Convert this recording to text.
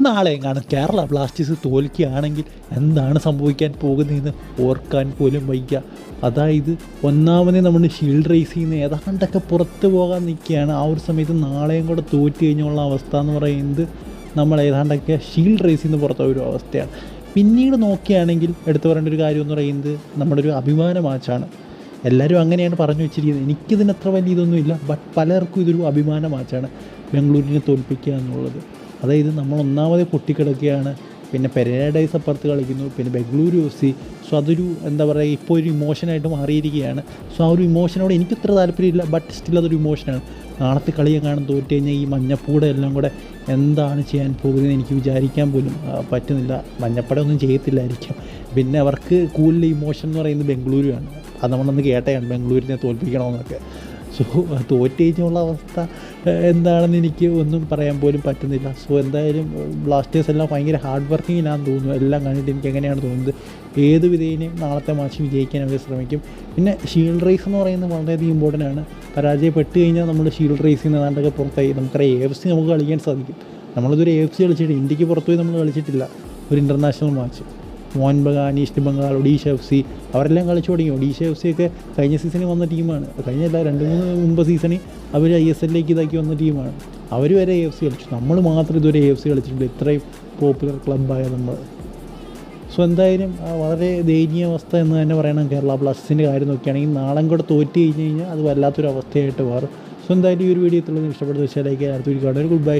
നാളെ എങ്ങാണ് കേരള ബ്ലാസ്റ്റേഴ്സ് തോൽക്കുകയാണെങ്കിൽ എന്താണ് സംഭവിക്കാൻ പോകുന്നതെന്ന് ഓർക്കാൻ പോലും വയ്യ. അതായത് ഒന്നാമതേ നമ്മൾ ഷീൽഡ് റേസ് ചെയ്യുന്ന ഏതാണ്ടൊക്കെ പുറത്ത് പോകാൻ നിൽക്കുകയാണ്. ആ ഒരു സമയത്ത് നാളെയും കൂടെ തോറ്റു കഴിഞ്ഞുള്ള അവസ്ഥ എന്ന് പറയുന്നത് നമ്മൾ ഏതാണ്ടൊക്കെ ഷീൽഡ് റേസ് ചെയ്യുന്ന പുറത്ത ഒരു അവസ്ഥയാണ്. പിന്നീട് നോക്കുകയാണെങ്കിൽ എടുത്തു പറയേണ്ട ഒരു കാര്യം എന്ന് പറയുന്നത് നമ്മുടെ ഒരു അഭിമാന മാച്ചാണ് എല്ലാവരും അങ്ങനെയാണ് പറഞ്ഞു വെച്ചിരിക്കുന്നത്. എനിക്കിതിന് അത്ര വലിയ ഇതൊന്നുമില്ല ബട്ട് പലർക്കും ഇതൊരു അഭിമാന മാച്ചാണ് ബംഗളൂരിനെ തോൽപ്പിക്കുക എന്നുള്ളത്. അതായത് നമ്മൾ ഒന്നാമത് പൊട്ടിക്കിടക്കുകയാണ്. പിന്നെ പെരേഡൈസ് അപ്പുറത്ത് കളിക്കുന്നു. പിന്നെ ബംഗളൂരു എഫ് സി സോ അതൊരു എന്താ പറയുക ഇപ്പോൾ ഒരു ഇമോഷനായിട്ട് മാറിയിരിക്കുകയാണ്. സോ ആ ഒരു ഇമോഷനോട് എനിക്ക് ഇത്ര താല്പര്യമില്ല. ബട്ട് സ്റ്റിൽ അതൊരു ഇമോഷനാണ് നാളത്തെ കളിയെ കാണാൻ തോറ്റു കഴിഞ്ഞാൽ ഈ മഞ്ഞപ്പൂടെ എല്ലാം കൂടെ എന്താണ് ചെയ്യാൻ പോകുന്നത് എനിക്ക് വിചാരിക്കാൻ പോലും പറ്റുന്നില്ല. മഞ്ഞപ്പട ഒന്നും ചെയ്യത്തില്ലായിരിക്കും. പിന്നെ അവർക്ക് കൂടുതൽ ഇമോഷൻ എന്ന് പറയുന്നത് ബംഗളൂരുവാണ് അത് നമ്മളൊന്ന് കേട്ടതാണ് ബംഗളൂരിനെ തോൽപ്പിക്കണമെന്നൊക്കെ. സോ തോറ്റ് കഴിഞ്ഞുള്ള അവസ്ഥ എന്താണെന്ന് എനിക്ക് ഒന്നും പറയാൻ പോലും പറ്റുന്നില്ല. സോ എന്തായാലും ബ്ലാസ്റ്റേഴ്സ് എല്ലാം ഭയങ്കര ഹാർഡ് വർക്കിങ്ങിലാണെന്ന് തോന്നുന്നു. എല്ലാം കണ്ടിട്ട് എനിക്ക് എങ്ങനെയാണ് തോന്നുന്നത്? ഏത് വിധേനയും നാളത്തെ മാച്ച് വിജയിക്കാൻ അവർ ശ്രമിക്കും. പിന്നെ ഷീൽഡ് റേസ് എന്ന് പറയുന്നത് വളരെയധികം ഇമ്പോർട്ടന്റ് ആണ്. പരാജയപ്പെട്ട് കഴിഞ്ഞാൽ നമ്മൾ ഷീൽഡ് റേസിൽ നിന്ന് ഏതാണ്ടൊക്കെ പുറത്തായി. നമുക്കറിയാം എഫ് സി നമുക്ക് കളിക്കാൻ സാധിക്കും. നമ്മളിതൊരു എഫ് സി കളിച്ചിട്ട് ഇന്ത്യയ്ക്ക് പുറത്തുപോയി നമ്മൾ കളിച്ചിട്ടില്ല. ഒരു international match Mohun Bagan East Bengal Odisha F C അവരെല്ലാം കളിച്ചു തുടങ്ങി. ഒഡീഷ എഫ് സി ഒക്കെ കഴിഞ്ഞ സീസണിൽ വന്ന ടീമാണ് കഴിഞ്ഞല്ല രണ്ട് മൂന്ന് മുമ്പ് സീസണിൽ അവർ ഐ എസ് എല്ലിലേക്ക് ഇതാക്കി വന്ന ടീമാണ് അവർ വരെ എഫ് സി കളിച്ചു. നമ്മൾ മാത്രം ഇതുവരെ എഫ് സി കളിച്ചിട്ടുണ്ട് ഇത്രയും പോപ്പുലർ ക്ലബ്ബായ നമ്മൾ സോ എന്തായാലും വളരെ ദയനീയ അവസ്ഥ എന്ന് തന്നെ പറയണം കേരള ബ്ലാസ്റ്റേഴ്സിന്റെ കാര്യം നോക്കുകയാണെങ്കിൽ. നാളെ കൂടെ തോറ്റ് കഴിഞ്ഞ് കഴിഞ്ഞാൽ അത് വല്ലാത്തൊരു അവസ്ഥയായിട്ട് മാറും. സോ എന്തായാലും ഈ ഒരു വീഡിയോ എത്തുള്ളത് ഇഷ്ടപ്പെടുന്ന വെച്ചാൽ അടുത്ത വീഡിയോ കാണാൻ ഗുഡ് ബൈ